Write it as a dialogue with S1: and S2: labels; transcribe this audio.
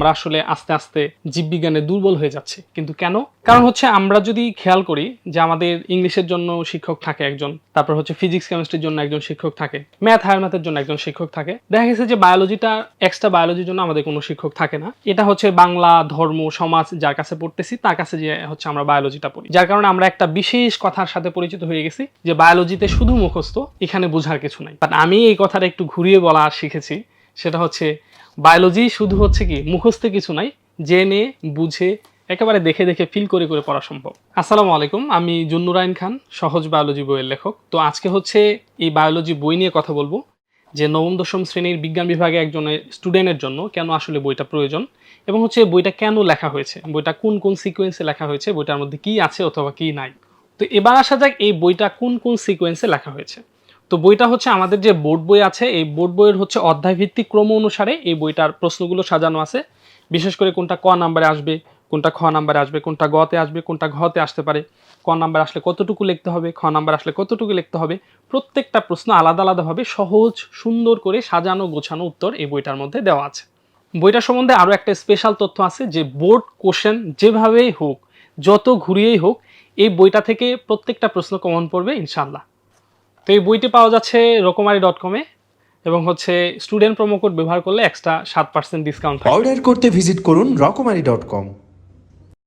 S1: আমরা আসলে আস্তে আস্তে জীববিজ্ঞানে দুর্বল হয়ে যাচ্ছে। কিন্তু কেন? কারণ হচ্ছে আমরা যদি খেয়াল করি যে আমাদের ইংলিশের জন্য শিক্ষক থাকে একজন, তারপর হচ্ছে ফিজিক্স, কেমিস্ট্রির জন্য একজন শিক্ষক থাকে, ম্যাথ হায়ার ম্যাথের জন্য একজন শিক্ষক থাকে, দেখা গেছে যে বায়োলজিটা, এক্সট্রা বায়োলজির জন্য আমাদের কোনো শিক্ষক থাকে না। এটা হচ্ছে বাংলা, ধর্ম, সমাজ যার কাছে পড়তেছি, তার কাছে যে হচ্ছে আমরা বায়োলজিটা পড়ি। যার কারণে আমরা একটা বিশেষ কথার সাথে পরিচিত হয়ে গেছি যে বায়োলজিতে শুধু মুখস্থ, এখানে বোঝার কিছু নাই। বাট আমি এই কথাটা একটু ঘুরিয়ে বলা শিখেছি, সেটা হচ্ছে বায়োলজি শুধু হচ্ছে কি, মুখস্থে কিছু নাই, জেনে, বুঝে, একেবারে দেখে দেখে ফিল করে করে পড়া সম্ভব। আসসালামু আলাইকুম, আমি জুন্নুরাইন খান, সহজ বায়োলজি বইয়ের লেখক। তো আজকে হচ্ছে এই বায়োলজি বই নিয়ে কথা বলব, যে নবম, দশম শ্রেণির বিজ্ঞান বিভাগে একজনের স্টুডেন্টের জন্য কেন আসলে বইটা প্রয়োজন এবং হচ্ছে বইটা কেন লেখা হয়েছে, বইটা কোন কোন সিকোয়েন্সে লেখা হয়েছে, বইটার মধ্যে কি আছে অথবা কি নাই। তো এবার আসা যাক এই বইটা কোন কোন সিকোয়েন্সে লেখা হয়েছে। তো বইটা হচ্ছে আমাদের যে বোর্ড বই আছে, এই বোর্ড বইয়ের হচ্ছে অধ্যায় ভিত্তিক ক্রম অনুসারে এই বইটার প্রশ্নগুলো সাজানো আছে। বিশেষ করে কোনটা ক নাম্বারে আসবে, কোনটা খ নাম্বারে আসবে, কোনটা গতে আসবে, কোনটা ঘতে আসতে পারে। ক নাম্বার আসলে কতটুকু লিখতে হবে, খ নাম্বার আসলে কতটুকু লিখতে হবে, প্রত্যেকটা প্রশ্ন আলাদা আলাদাভাবে সহজ, সুন্দর করে সাজানো, গোছানো উত্তর এই বইটার মধ্যে দেওয়া আছে। বইটা সম্বন্ধে আরও একটা স্পেশাল তথ্য আছে যে বোর্ড কোশ্চেন যেভাবেই হোক, যত ঘুরিয়েই হোক, এই বইটা থেকে প্রত্যেকটা প্রশ্ন কমন পড়বে ইনশাল্লাহ তো এই বইটি পাওয়া যাচ্ছে রকমারি ডট কমে এবং হচ্ছে স্টুডেন্ট প্রোমো কোড ব্যবহার করলে এক্সট্রা সাত পার্সেন্ট ডিসকাউন্ট
S2: অর্ডার করতে ভিজিট করুন রকমারি ডট কম